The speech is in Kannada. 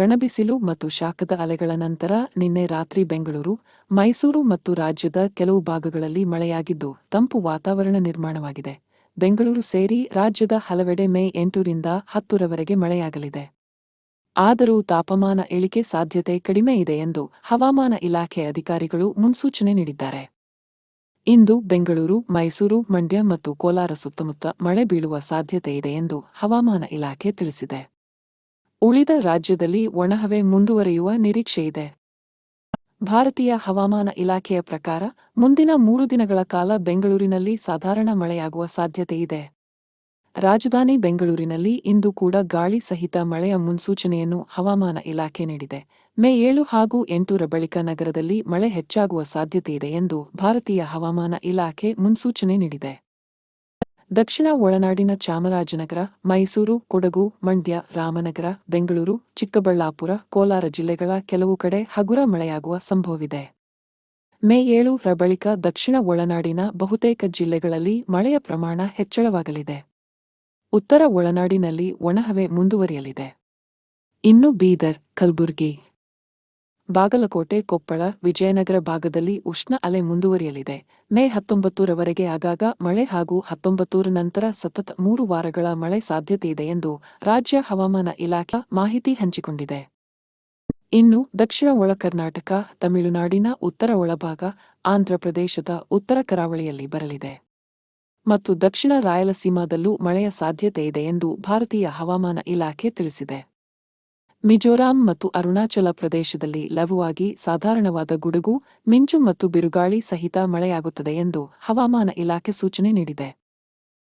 ರಣಬಿಸಿಲು ಮತ್ತು ಶಾಖದ ಅಲೆಗಳ ನಂತರ ನಿನ್ನೆ ರಾತ್ರಿ ಬೆಂಗಳೂರು, ಮೈಸೂರು ಮತ್ತು ರಾಜ್ಯದ ಕೆಲವು ಭಾಗಗಳಲ್ಲಿ ಮಳೆಯಾಗಿದ್ದು ತಂಪು ವಾತಾವರಣ ನಿರ್ಮಾಣವಾಗಿದೆ. ಬೆಂಗಳೂರು ಸೇರಿ ರಾಜ್ಯದ ಹಲವೆಡೆ ಮೇ ಎಂಟರಿಂದ ಹತ್ತರವರೆಗೆ ಮಳೆಯಾಗಲಿದೆ. ಆದರೂ ತಾಪಮಾನ ಇಳಿಕೆ ಸಾಧ್ಯತೆ ಕಡಿಮೆ ಇದೆ ಎಂದು ಹವಾಮಾನ ಇಲಾಖೆ ಅಧಿಕಾರಿಗಳು ಮುನ್ಸೂಚನೆ ನೀಡಿದ್ದಾರೆ. ಇಂದು ಬೆಂಗಳೂರು, ಮೈಸೂರು, ಮಂಡ್ಯ ಮತ್ತು ಕೋಲಾರ ಸುತ್ತಮುತ್ತ ಮಳೆ ಬೀಳುವ ಸಾಧ್ಯತೆ ಇದೆ ಎಂದು ಹವಾಮಾನ ಇಲಾಖೆ ತಿಳಿಸಿದೆ. ಉಳಿದ ರಾಜ್ಯದಲ್ಲಿ ಒಣಹವೆ ಮುಂದುವರಿಯುವ ನಿರೀಕ್ಷೆಯಿದೆ ಭಾರತೀಯ ಹವಾಮಾನ ಇಲಾಖೆಯ ಪ್ರಕಾರ, ಮುಂದಿನ ಮೂರು ದಿನಗಳ ಕಾಲ ಬೆಂಗಳೂರಿನಲ್ಲಿ ಸಾಧಾರಣ ಮಳೆಯಾಗುವ ಸಾಧ್ಯತೆಯಿದೆ ರಾಜಧಾನಿ ಬೆಂಗಳೂರಿನಲ್ಲಿ ಇಂದು ಕೂಡ ಗಾಳಿ ಸಹಿತ ಮಳೆಯ ಮುನ್ಸೂಚನೆಯನ್ನು ಹವಾಮಾನ ಇಲಾಖೆ ನೀಡಿದೆ. ಮೇ ಏಳು ಹಾಗೂ ಎಂಟರ ಬಳಿಕ ನಗರದಲ್ಲಿ ಮಳೆ ಹೆಚ್ಚಾಗುವ ಸಾಧ್ಯತೆಯಿದೆ ಎಂದು ಭಾರತೀಯ ಹವಾಮಾನ ಇಲಾಖೆ ಮುನ್ಸೂಚನೆ ನೀಡಿದೆ. ದಕ್ಷಿಣ ಒಳನಾಡಿನ ಚಾಮರಾಜನಗರ, ಮೈಸೂರು, ಕೊಡಗು, ಮಂಡ್ಯ, ರಾಮನಗರ, ಬೆಂಗಳೂರು, ಚಿಕ್ಕಬಳ್ಳಾಪುರ, ಕೋಲಾರ ಜಿಲ್ಲೆಗಳ ಕೆಲವು ಕಡೆ ಹಗುರ ಮಳೆಯಾಗುವ ಸಂಭವವಿದೆ. ಮೇ ಏಳು ರ ಬಳಿಕ ದಕ್ಷಿಣ ಒಳನಾಡಿನ ಬಹುತೇಕ ಜಿಲ್ಲೆಗಳಲ್ಲಿ ಮಳೆಯ ಪ್ರಮಾಣ ಹೆಚ್ಚಳವಾಗಲಿದೆ. ಉತ್ತರ ಒಳನಾಡಿನಲ್ಲಿ ಒಣಹವೆ ಮುಂದುವರಿಯಲಿದೆ. ಇನ್ನು ಬೀದರ್, ಕಲಬುರ್ಗಿ ಬಾಗಲಕೋಟೆ, ಕೊಪ್ಪಳ, ವಿಜಯನಗರ ಭಾಗದಲ್ಲಿ ಉಷ್ಣ ಅಲೆ ಮುಂದುವರಿಯಲಿದೆ. ಮೇ ಹತ್ತೊಂಬತ್ತರವರೆಗೆ ಆಗಾಗ ಮಳೆ ಹಾಗೂ ಹತ್ತೊಂಬತ್ತೂರ ನಂತರ ಸತತ ಮೂರು ವಾರಗಳ ಮಳೆ ಸಾಧ್ಯತೆಯಿದೆ ಎಂದು ರಾಜ್ಯ ಹವಾಮಾನ ಇಲಾಖೆ ಮಾಹಿತಿ ಹಂಚಿಕೊಂಡಿದೆ. ಇನ್ನು ದಕ್ಷಿಣ ಒಳ ಕರ್ನಾಟಕ, ತಮಿಳುನಾಡಿನ ಉತ್ತರ ಒಳಭಾಗ ಆಂಧ್ರಪ್ರದೇಶದ ಉತ್ತರ ಕರಾವಳಿಯಲ್ಲಿ ಬರಲಿದೆ. ಮತ್ತು ದಕ್ಷಿಣ ರಾಯಲಸೀಮಾದಲ್ಲೂ ಮಳೆಯ ಸಾಧ್ಯತೆಯಿದೆ ಎಂದು ಭಾರತೀಯ ಹವಾಮಾನ ಇಲಾಖೆ ತಿಳಿಸಿದೆ. ಮಿಜೋರಾಂ ಮತ್ತು ಅರುಣಾಚಲ ಪ್ರದೇಶದಲ್ಲಿ ಲಘುವಾಗಿ ಸಾಧಾರಣವಾದ ಗುಡುಗು, ಮಿಂಚು ಮತ್ತು ಬಿರುಗಾಳಿ ಸಹಿತ ಮಳೆಯಾಗುತ್ತದೆ ಎಂದು ಹವಾಮಾನ ಇಲಾಖೆ ಸೂಚನೆ ನೀಡಿದೆ.